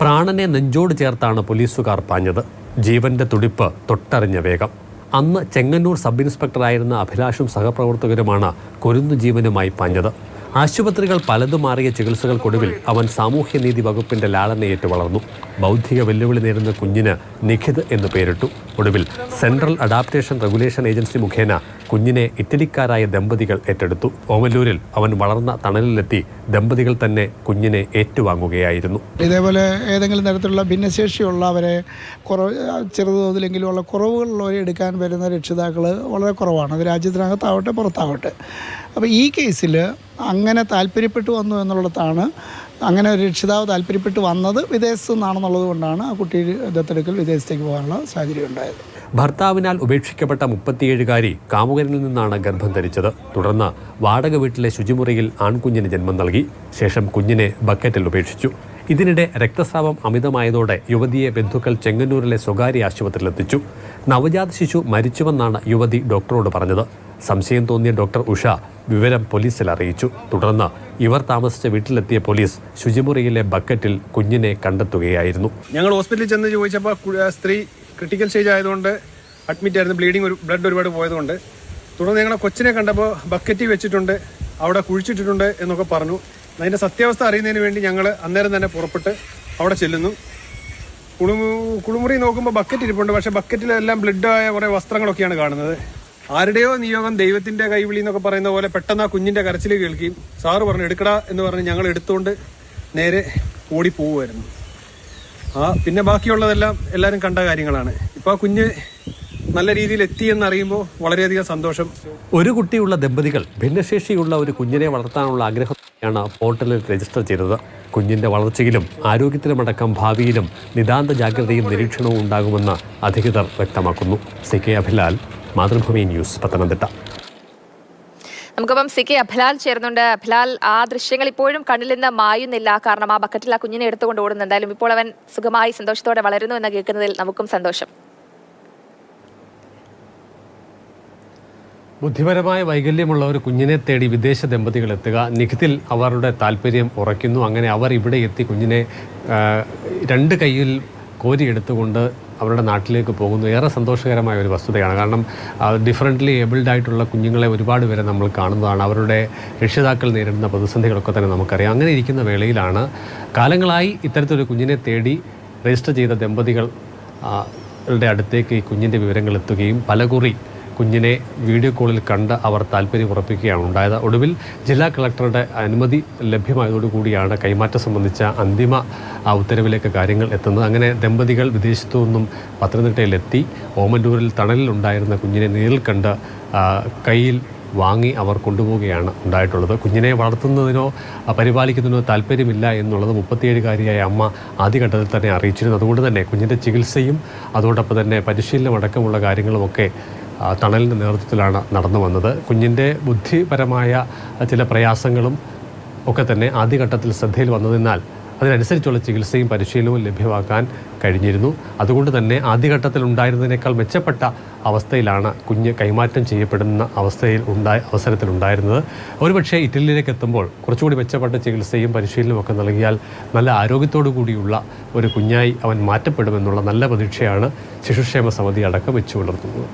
പ്രാണനെ നെഞ്ചോട് ചേർത്താണ് പോലീസുകാർ പാഞ്ഞത്. ജീവന്റെ തുടിപ്പ് തൊട്ടറിഞ്ഞ വേഗം. അന്ന് ചെങ്ങന്നൂർ സബ് ഇൻസ്പെക്ടറായിരുന്ന അഭിലാഷും സഹപ്രവർത്തകരുമാണ് കൊരുന്നു ജീവനുമായി പാഞ്ഞത്. ആശുപത്രികൾ പലതും മാറിയ ചികിത്സകൾക്കൊടുവിൽ അവൻ സാമൂഹ്യനീതി വകുപ്പിന്റെ ലാളനയേറ്റ് വളർന്നു. ബൗദ്ധിക വെല്ലുവിളി നേരുന്ന കുഞ്ഞിന് നിഖിത് എന്ന് പേരിട്ടു. ഒടുവിൽ സെൻട്രൽ അഡാപ്റ്റേഷൻ റെഗുലേഷൻ ഏജൻസി മുഖേന കുഞ്ഞിനെ ഇറ്റലിക്കാരായ ദമ്പതികൾ ഏറ്റെടുത്തു. ഓമല്ലൂരിൽ അവൻ വളർന്ന തണലിലെത്തി ദമ്പതികൾ തന്നെ കുഞ്ഞിനെ ഏറ്റുവാങ്ങുകയായിരുന്നു. ഇതേപോലെ ഏതെങ്കിലും തരത്തിലുള്ള ഭിന്നശേഷിയുള്ളവരെ കുറവ് ചെറുതോതിലെങ്കിലും ഉള്ള കുറവുകളുള്ളവരെ എടുക്കാൻ വരുന്ന രക്ഷിതാക്കൾ വളരെ കുറവാണ്. അത് രാജ്യത്തിനകത്താവട്ടെ പുറത്താവട്ടെ. അപ്പോൾ ഈ കേസിൽ അങ്ങനെ താല്പര്യപ്പെട്ടു വന്നു എന്നുള്ളിടത്താണ് അങ്ങനെ ഒരു രക്ഷിതാവ് താല്പര്യപ്പെട്ട് വന്നത് വിദേശത്തു നിന്നാണെന്നുള്ളത് കൊണ്ടാണ് ആ കുട്ടി ദത്തെടുക്കൽ വിദേശത്തേക്ക് പോകാനുള്ള സാഹചര്യം ഉണ്ടായത്. ഭർത്താവിനാൽ ഉപേക്ഷിക്കപ്പെട്ട മുപ്പത്തിയേഴുകാരി കാമുകനിൽ നിന്നാണ് ഗർഭം ധരിച്ചത്. തുടർന്ന് വാടക വീട്ടിലെ ശുചിമുറിയിൽ ആൺകുഞ്ഞിന് ജന്മം നൽകി. ശേഷം കുഞ്ഞിനെ ബക്കറ്റിൽ ഉപേക്ഷിച്ചു. ഇതിനിടെ രക്തസ്രാവം അമിതമായതോടെ യുവതിയെ ബന്ധുക്കൾ ചെങ്ങന്നൂരിലെ സ്വകാര്യ ആശുപത്രിയിലെത്തിച്ചു. നവജാത ശിശു മരിച്ചുവെന്നാണ് യുവതി ഡോക്ടറോട് പറഞ്ഞത്. സംശയം തോന്നിയ ഡോക്ടർ ഉഷ വിവരം പോലീസിൽ അറിയിച്ചു. തുടർന്ന് ഇവർ താമസിച്ച വീട്ടിലെത്തിയ പോലീസ് ശുചിമുറിയിലെ ബക്കറ്റിൽ കുഞ്ഞിനെ കണ്ടെത്തുകയായിരുന്നു. ഞങ്ങൾ ഹോസ്പിറ്റലിൽ ചെന്ന് ചോദിച്ചപ്പോൾ സ്ത്രീ ക്രിട്ടിക്കൽ സ്റ്റേജ് ആയതുകൊണ്ട് അഡ്മിറ്റ് ആയിരുന്നു. ബ്ലീഡിങ് ഒരു ബ്ലഡ് ഒരുപാട് പോയതുകൊണ്ട്. തുടർന്ന് ഞങ്ങളെ കൊച്ചിനെ കണ്ടപ്പോൾ ബക്കറ്റിൽ വെച്ചിട്ടുണ്ട് അവിടെ കുഴിച്ചിട്ടിട്ടുണ്ട് എന്നൊക്കെ പറഞ്ഞു. അതിന്റെ സത്യാവസ്ഥ അറിയുന്നതിന് വേണ്ടി ഞങ്ങൾ അന്നേരം തന്നെ പുറപ്പെട്ട് അവിടെ ചെല്ലുന്നു. കുളിമു കുളിമുറി നോക്കുമ്പോൾ ബക്കറ്റ് ഇരിപ്പുണ്ട്. പക്ഷേ ബക്കറ്റിലെല്ലാം ബ്ലഡായ കുറേ വസ്ത്രങ്ങളൊക്കെയാണ് കാണുന്നത്. ആരുടെയോ നിയോഗം ദൈവത്തിന്റെ കൈവിളി എന്നൊക്കെ പറയുന്ന പോലെ പെട്ടെന്ന് ആ കുഞ്ഞിന്റെ കരച്ചിൽ കേൾക്കുകയും സാറ് പറഞ്ഞു എടുക്കടാ എന്ന് പറഞ്ഞ് ഞങ്ങൾ എടുത്തുകൊണ്ട് നേരെ ഓടി പോവുമായിരുന്നു. ആ പിന്നെ ബാക്കിയുള്ളതെല്ലാം എല്ലാവരും കണ്ട കാര്യങ്ങളാണ്. ഇപ്പോൾ ആ കുഞ്ഞ് നല്ല രീതിയിൽ എത്തിയെന്ന് അറിയുമ്പോൾ വളരെയധികം സന്തോഷം. ഒരു കുട്ടിയുള്ള ദമ്പതികൾ ഭിന്നശേഷിയുള്ള ഒരു കുഞ്ഞിനെ വളർത്താനുള്ള ആഗ്രഹമാണ് പോർട്ടലിൽ രജിസ്റ്റർ ചെയ്തത്. കുഞ്ഞിന്റെ വളർച്ചയിലും ആരോഗ്യത്തിലുമടക്കം ഭാവിയിലും നിതാന്ത ജാഗ്രതയും നിരീക്ഷണവും ഉണ്ടാകുമെന്ന് അധികൃതർ വ്യക്തമാക്കുന്നു. C K Abhilal Mathrubhumi news Pathanamthitta. നമുക്കിപ്പം സി കെ അഭിലാൽ ചേർന്നുണ്ട് അഭിലാൽ ആ ദൃശ്യങ്ങൾ ഇപ്പോഴും കണ്ണിൽ നിന്ന് മായുന്നില്ല. കാരണം ആ ബക്കറ്റിൽ ആ കുഞ്ഞിനെ എടുത്തുകൊണ്ട് ഓടുന്നു എന്തായാലും ഇപ്പോൾ അവൻ സുഖമായി സന്തോഷത്തോടെ വളരുന്നു എന്ന് കേൾക്കുന്നതിൽ നമുക്കും സന്തോഷം. ബുദ്ധിപരമായ വൈകല്യമുള്ള ഒരു കുഞ്ഞിനെ തേടി വിദേശ ദമ്പതികൾ എത്തുക. നിഖിതിൽ അവരുടെ താല്പര്യം ഉറയ്ക്കുന്നു. അങ്ങനെ അവർ ഇവിടെ എത്തി കുഞ്ഞിനെ രണ്ട് കൈയിൽ കോരിയെടുത്തുകൊണ്ട് അവരുടെ നാട്ടിലേക്ക് പോകുന്നു. ഏറെ സന്തോഷകരമായ ഒരു വസ്തുതയാണ്. കാരണം ഡിഫറന്റ്ലി ഏബിൾഡ് ആയിട്ടുള്ള കുഞ്ഞുങ്ങളെ ഒരുപാട് പേരെ നമ്മൾ കാണുന്നതാണ്. അവരുടെ രക്ഷിതാക്കൾ നേരിടുന്ന പ്രതിസന്ധികളൊക്കെ തന്നെ നമുക്കറിയാം. അങ്ങനെ ഇരിക്കുന്ന വേളയിലാണ് കാലങ്ങളായി ഇത്തരത്തിലൊരു കുഞ്ഞിനെ തേടി രജിസ്റ്റർ ചെയ്ത ദമ്പതികൾ അടുത്തേക്ക് ഈ കുഞ്ഞിന്റെ വിവരങ്ങൾ എത്തുകയും പലകുറി കുഞ്ഞിനെ വീഡിയോ കോളിൽ കണ്ട് അവർ താല്പര്യം ഉറപ്പിക്കുകയാണ് ഉണ്ടായത്. ഒടുവിൽ ജില്ലാ കളക്ടറുടെ അനുമതി ലഭ്യമായതോടുകൂടിയാണ് കൈമാറ്റം സംബന്ധിച്ച അന്തിമ ഉത്തരവിലേക്ക് കാര്യങ്ങൾ എത്തുന്നത്. അങ്ങനെ ദമ്പതികൾ വിദേശത്തു നിന്നും പത്തനംതിട്ടയിലെത്തി. ഓമല്ലൂരിൽ തണലിലുണ്ടായിരുന്ന കുഞ്ഞിനെ നേരിൽ കണ്ട് കയ്യിൽ വാങ്ങി അവർ കൊണ്ടുപോവുകയാണ് ഉണ്ടായിട്ടുള്ളത്. കുഞ്ഞിനെ വളർത്തുന്നതിനോ പരിപാലിക്കുന്നതിനോ താല്പര്യമില്ല എന്നുള്ളത് മുപ്പത്തിയേഴുകാരിയായ അമ്മ ആദ്യഘട്ടത്തിൽ തന്നെ അറിയിച്ചിരുന്നു. അതുകൊണ്ട് തന്നെ കുഞ്ഞിന്റെ ചികിത്സയും അതോടൊപ്പം തന്നെ പരിശീലനം അടക്കമുള്ള കാര്യങ്ങളുമൊക്കെ തണലിന്റെ നേതൃത്വത്തിലാണ് നടന്നു വന്നത്. കുഞ്ഞിന്റെ ബുദ്ധിപരമായ ചില പ്രയാസങ്ങളും ഒക്കെ തന്നെ ആദ്യഘട്ടത്തിൽ ശ്രദ്ധയിൽ വന്നതിനാൽ അതിനനുസരിച്ചുള്ള ചികിത്സയും പരിശീലനവും ലഭ്യമാക്കാൻ കഴിഞ്ഞിരുന്നു. അതുകൊണ്ട് തന്നെ ആദ്യഘട്ടത്തിൽ ഉണ്ടായിരുന്നതിനേക്കാൾ മെച്ചപ്പെട്ട അവസ്ഥയിലാണ് കുഞ്ഞ് കൈമാറ്റം ചെയ്യപ്പെടുന്ന അവസ്ഥയിൽ ഉണ്ടായ അവസരത്തിലുണ്ടായിരുന്നത്. ഒരുപക്ഷെ ഇറ്റലിയിലേക്ക് എത്തുമ്പോൾ കുറച്ചുകൂടി മെച്ചപ്പെട്ട ചികിത്സയും പരിശീലനവും ഒക്കെ നൽകിയാൽ നല്ല ആരോഗ്യത്തോടു കൂടിയുള്ള ഒരു കുഞ്ഞായി അവൻ മാറ്റപ്പെടുമെന്നുള്ള നല്ല പ്രതീക്ഷയാണ് ശിശുക്ഷേമ സമിതി അടക്കം വെച്ചു പുലർത്തുന്നത്.